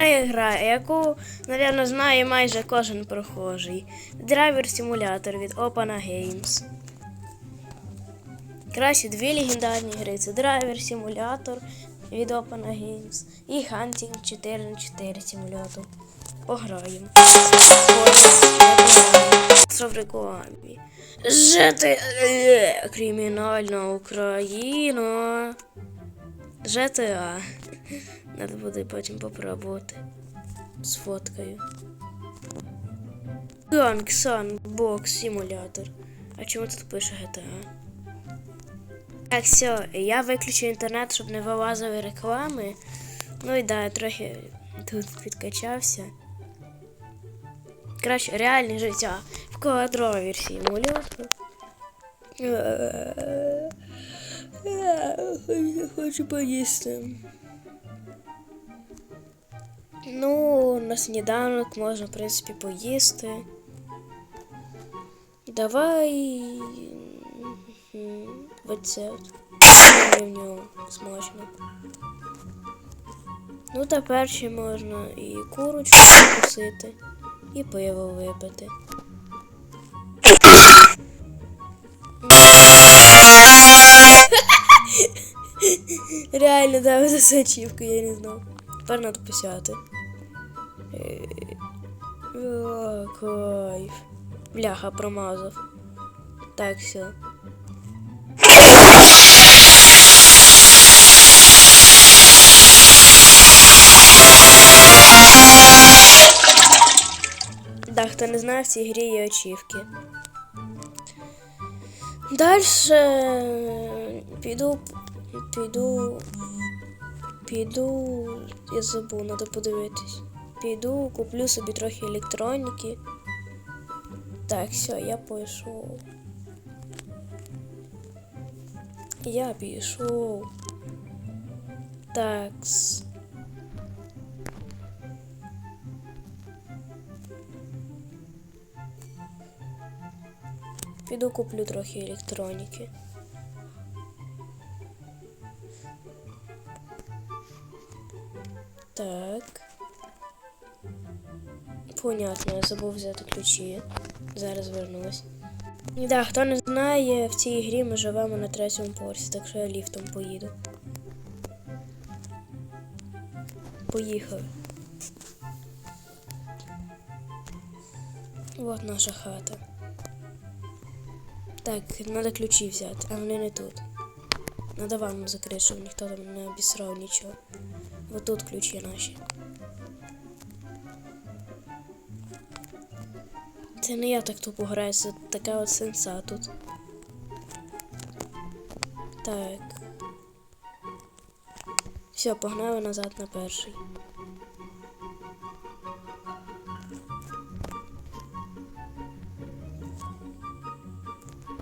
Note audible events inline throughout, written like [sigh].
Гра, яку, напевно, знає майже кожен прохожий. Драйвер симулятор від Opana Games. Кращі дві легендарні гри це драйвер симулятор від Opana Games і Hunting 4 на 4 симулятор. Пограємо. Це в рекламі. Жити кримінальна Україна. GTA. Надо буде потім попробувати. Фоткою. Gang Sandbox симулятор. А чому тут пише GTA? Так, все, я виключу інтернет, щоб не вилазили реклами. Ну і да, я трохи тут підкачався. Краще реальне життя в квадровій симулятор. Я хочу поїсти. Ну, на сніданок можна, в принципі, поїсти. Давай. Рецепт. В нього смачно. Ну, тепер ще можна і курочку покусити, і пиво випити. За ачівку, я не знав. Тепер треба писати. Е, О, кайф. Бляха, промазав. Так, все. Да, хто не знає, в цій грі є очівки. Дальше піду, піду, піду, я забув, треба подивитись. Піду, куплю собі трохи електроніки. Так, все, я пішов. Я пішов. Такс. Піду куплю трохи електроніки. Понятно, я забув взяти ключі. Зараз вернусь. Да, хто не знає, в цій грі ми живемо на третьому поверсі, так що я ліфтом поїду. Поїхали. Вот наша хата. Так, треба ключі взяти, а вони не тут. Надо ванну закрити, щоб ніхто там не обісрав нічого. Вот тут ключі наші. Це не я так тупо граю, це така от сенса тут. Так. Все, погнали назад на перший.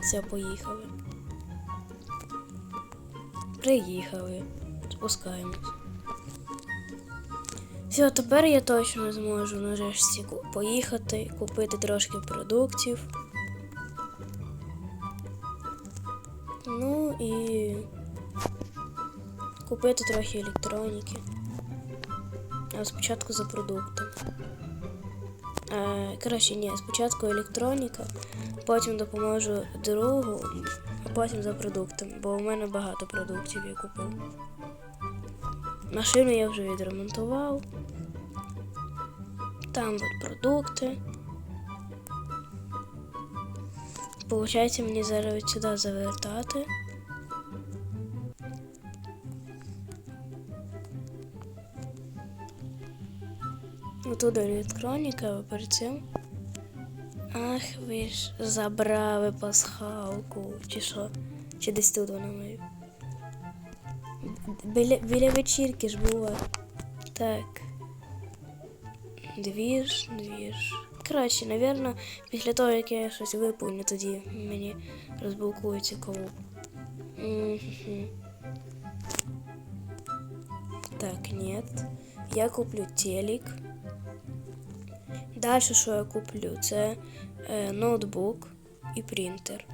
Все, поїхали. Приїхали. Спускаємось. Все, тепер я точно зможу нарешті поїхати, купити трошки продуктів. Ну і купити трохи електроніки. А спочатку за продуктом. Е, коротше, ні, спочатку електроніка, потім допоможу другу, а потім за продуктом, бо у мене багато продуктів я купив. Машину я вже відремонтував. Там от продукти. Получається мені зараз сюди завертати. Отут електроніка, а перед цим. Ах, ви ж забрали пасхалку, чи що? Чи десь тут вона має? Біля, біля вечірки ж була. Так. Двіж, двіж. Коротше, напевно, після того, як я щось виповню, тоді мені розблокується кого. Мгм. Так, нет. Я куплю телек. Дальше, що я куплю? Це е, ноутбук і принтер.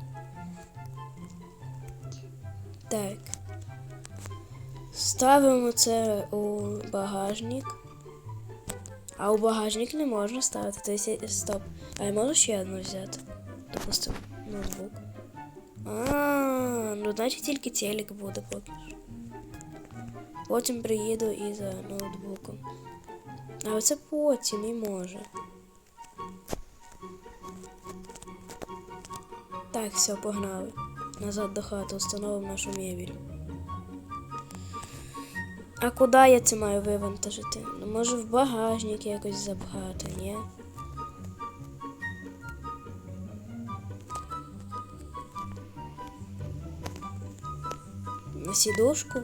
Так. Ставимо це у багажник. А у багажник не можна ставити. То є... Стоп. А я можу ще одну взяти? Допустим, ноутбук. А, ну значить тільки телек буде поки що. Потім приїду і за ноутбуком. А оце потім і може. Так, все, погнали. Назад до хати встановимо нашу мебель. А куди я це маю вивантажити? Ну, може в багажник якось запхати, ні? На сідушку?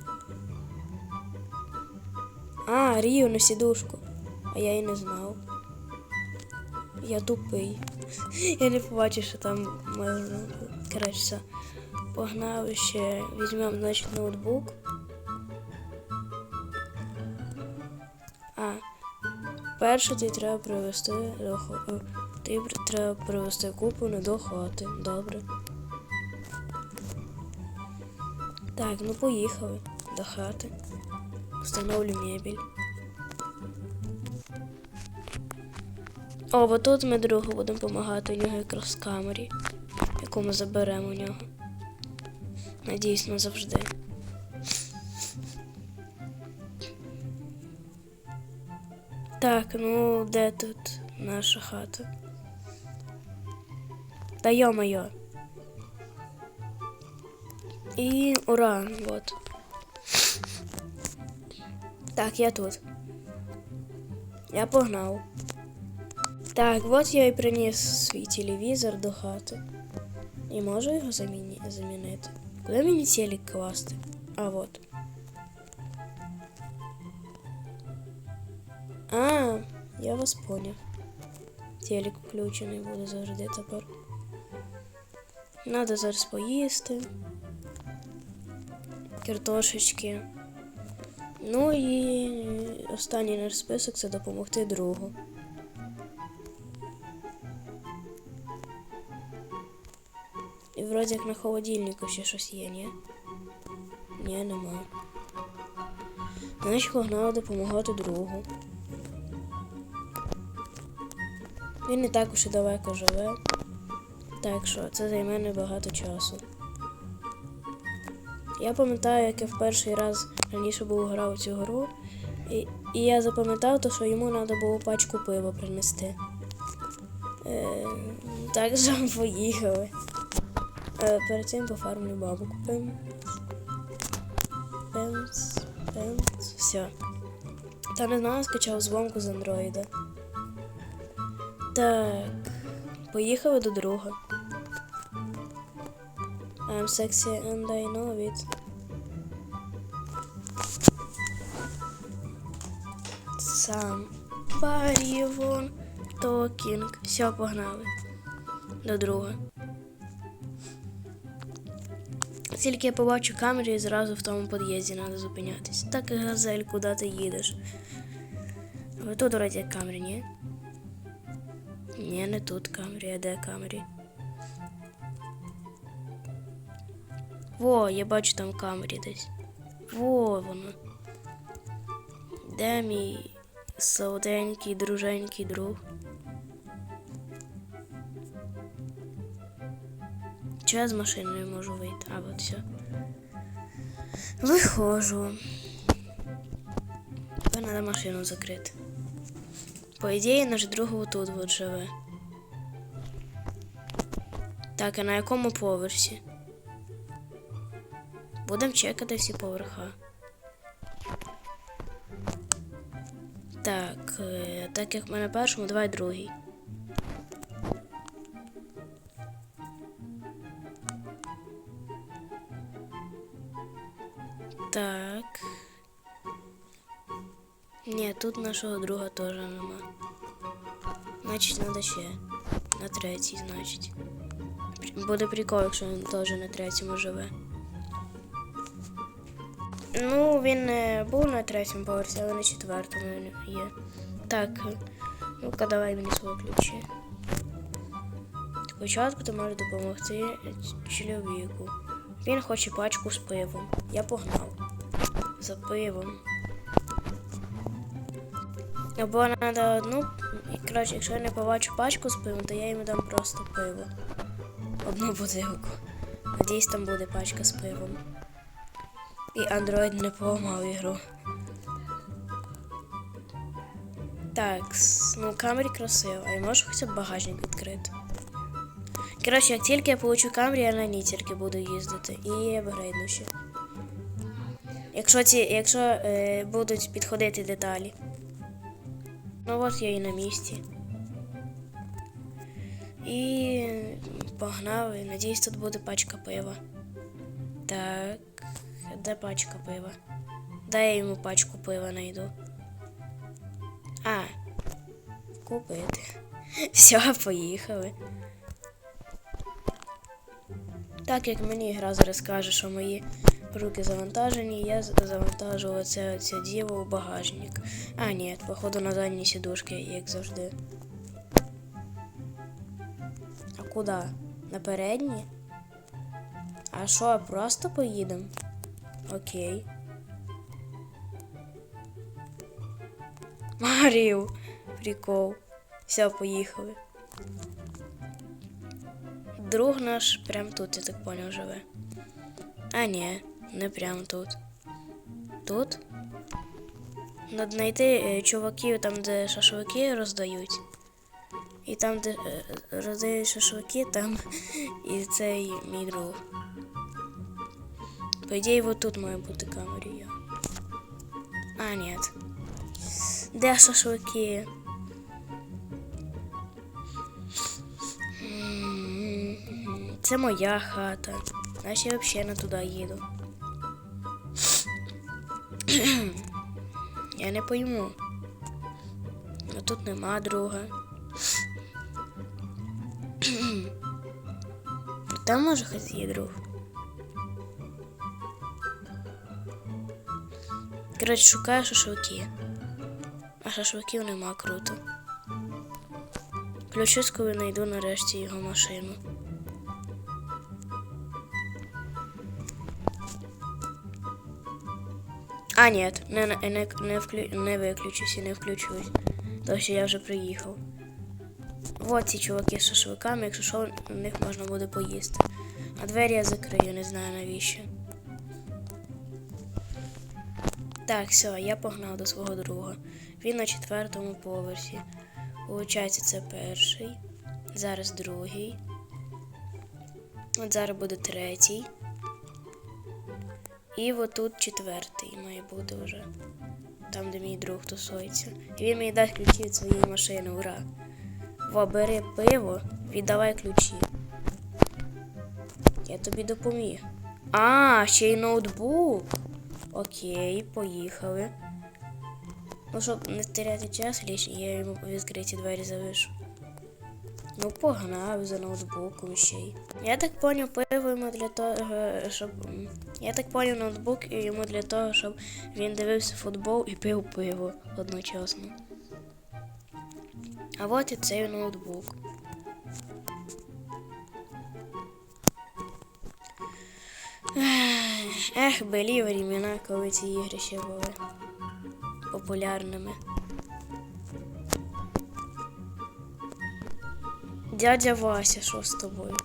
А, Рію на сідушку. А я і не знав. Я тупий. [laughs] Я не побачив, що там можна. Коротше. Погнали ще. Візьмемо, значить, ноутбук. Перше тобі треба привезти до хати. Тобі пр- треба привезти куплю до хати. Добре. Так, ну поїхали до хати. Встановлю мебель. О, бо тут ми другу будемо допомагати у нього якраз в камері, яку ми заберемо у нього. Надіюсь, назавжди. Так, ну де тут наша хата? Та йо-моє. І ура, вот. Так, я тут. Я погнав. Так, от я і приніс свій телевізор до хати. І можу його заміні... замінити. Куди мені телек класти? А от. А, я вас поняв. Телек включений буде завжди тепер. Надо зараз поїсти. Картошечки. Ну і останній наш список це допомогти другу. І вроді як на холодильнику ще щось є, ні? Ні, нема. Значить, погнали допомагати другу. Він не так уж і далеко живе. Так що це займе небагато часу. Я пам'ятаю, як я в перший раз раніше був грав цю гру, і, і я запам'ятав, то, що йому треба було пачку пива принести. Е, так [laughs] що поїхали. Е, перед цим пофармлю бабу купимо. Пенс, пенс, все. Та не знаю, скачав звонку з андроїда. Так, поїхали до друга. I'm sexy and I know it. Somebody won talking. Все, погнали. До друга. Тільки я побачу камеру і зразу в тому під'їзді треба зупинятись. Так, газель, куди ти їдеш? Тут вроді камері, ні? Ні, не тут камері, а де камері? Во, я бачу там камері десь. Во воно. Де мій солоденький, друженький друг? Чи я з машини не можу вийти? А, от все. Виходжу. Тепер треба машину закрити. По ідеї, наш друг отут от живе. Так, а на якому поверсі? Будемо чекати всі поверха. Так, е, так як ми на першому, давай другий. Так. Ні, тут нашого друга теж нема. Значить, треба ще. На третій, значить. Буде прикол, якщо він теж на третьому живе. Ну, він не був на третьому поверсі, але на четвертому він є. Так, ну-ка давай мені свої ключі. Спочатку ти можеш допомогти чоловіку. Він хоче пачку з пивом. Я погнав. За пивом. Або треба одну. І, коротше, якщо я не побачу пачку з пивом, то я йому дам просто пиво. Одну бутилку. Надіюсь, там буде пачка з пивом. І Android не поламав ігру. Так, ну камері красиво. А я можу хоча б багажник відкрити. Коротше, як тільки я получу камері, я на ній тільки буду їздити. І апгрейдну ще. Якщо ці, якщо е, будуть підходити деталі. Ну от я і на місці. І погнали. Надіюсь, тут буде пачка пива. Так, де пачка пива? Дай я йому пачку пива найду. А, купити. [laughs] Все, поїхали. Так як мені гра зараз каже, що мої руки завантажені, я з- завантажу оце, оце діло в багажник. А, ні, походу на задній сідушки, як завжди. А куди? На передні? А що, просто поїдемо? Окей. Маріо, прикол. Все, поїхали. Друг наш прям тут, я так понял, живе. А ні, не прям тут. Тут? Надо знайти е, чуваків там, де шашлики роздають. І там, де е, роздають шашлики, там [laughs] і цей мій друг. По ідеї, вот тут має бути камерія. А, ні. Де шашлики? Це моя хата. Значить, я взагалі не туди їду. [clears throat] Я не пойму. Ну тут нема друга. [clears throat] Там може хоч є друг. Коротше, шукаю шашлики. А шашликів нема круто. Включусь, коли знайду нарешті його машину. А, ні, не, не, не, не, вклю, не виключусь і не включусь. Тому що я вже приїхав. Вот ці чуваки з шашликами, якщо що, на них можна буде поїсти. А двері я закрию, не знаю навіщо. Так, все, я погнав до свого друга. Він на четвертому поверсі. Получається, це перший. Зараз другий. От зараз буде третій. І отут четвертий має бути вже. Там, де мій друг тусується. І він мені дасть ключі від своєї машини, ура. Во, пиво, віддавай ключі. Я тобі допоміг. А, ще й ноутбук. Окей, поїхали. Ну, щоб не теряти час я йому відкриті двері залишу. Ну, погнав за ноутбуком ще й. Я так поняв, пиво йому для того, щоб. Я так поняв ноутбук йому для того, щоб він дивився футбол і пив пиво одночасно. А от і цей ноутбук. Ех, белі времена, коли ці ігри ще були популярними. Дядя Вася, що з тобою?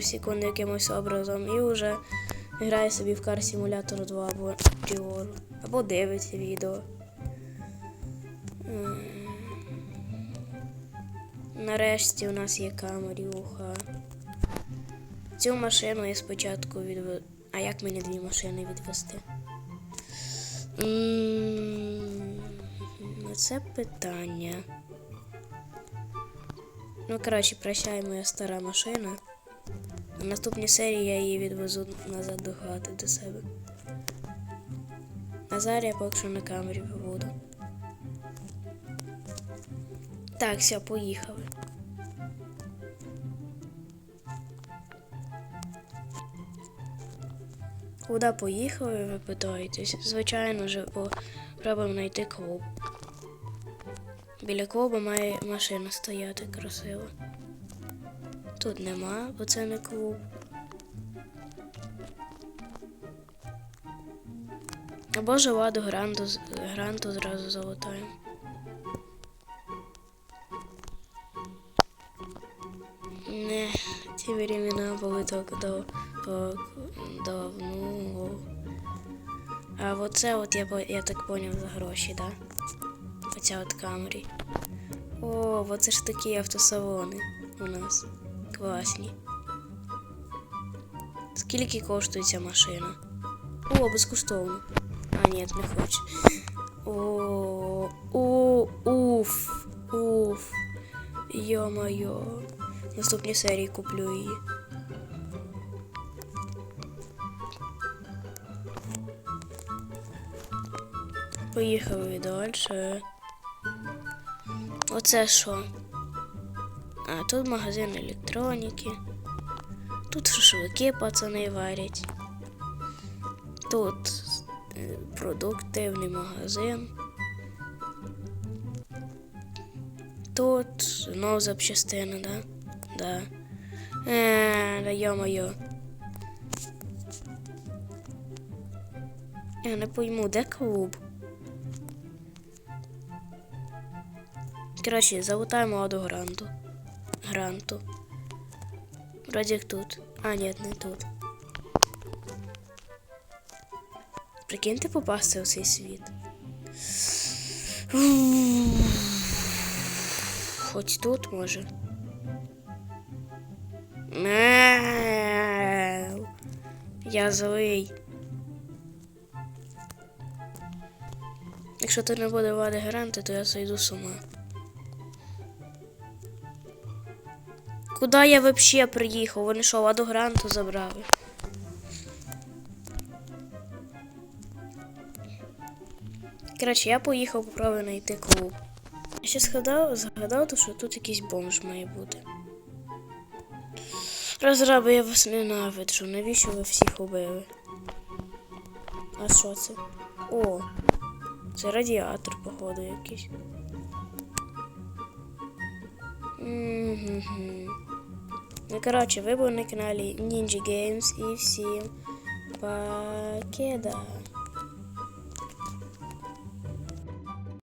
Пару секунд якимось образом і вже грає собі в Car Simulator 2 або Prior, або дивиться відео. Нарешті у нас є камерюха. Цю машину я спочатку відведу. А як мені дві машини відвести? Це питання. Ну, коротше, прощай, моя стара машина. На наступній серії я її відвезу назад до хати до себе. А зараз я поки що на камері побуду. Так, все, поїхали. Куди поїхали, ви питаєтесь? Звичайно ж, попробуємо знайти клуб. Біля клубу має машина стояти красиво. Тут нема, бо це не клуб. Або ж ладу гранту, гранту зразу залутаємо. Не, ті времена були так до, до. А оце от я, я так поняв за гроші, да? Оця от камері. О, оце ж такі автосалони у нас. Класні. Скільки коштує ця машина? О, безкоштовно. А, ні, не хочу. О, о, уф, уф. Йо-моє. Наступній серії куплю її. Поїхали далі. Оце що? А, тут магазин електроніки. Тут шашлики пацани варять. Тут е, продуктивний магазин. Тут знову запчастини, да? Да. Е, да йо-моє. Я не пойму, де клуб? Коротше, залутаємо одну гранту. Гранту. Вроді як тут. А, ні, не тут. Прикиньте попасти у цей світ. Хоч тут може. Мяу. Я злий. Якщо тут не буде влади гаранти, то я зайду з ума. Куда я вообще приїхав? Вони що, ладу гранту забрали? Коротше, я поїхав попробую знайти клуб. Я ще згадав, згадав, що тут якийсь бомж має бути. Розраби, я вас ненавиджу. Навіщо ви всіх убили? А що це? О, це радіатор, походу, якийсь. Мгм. Ну, коротше, ви були на каналі Ninja Games і всім покеда.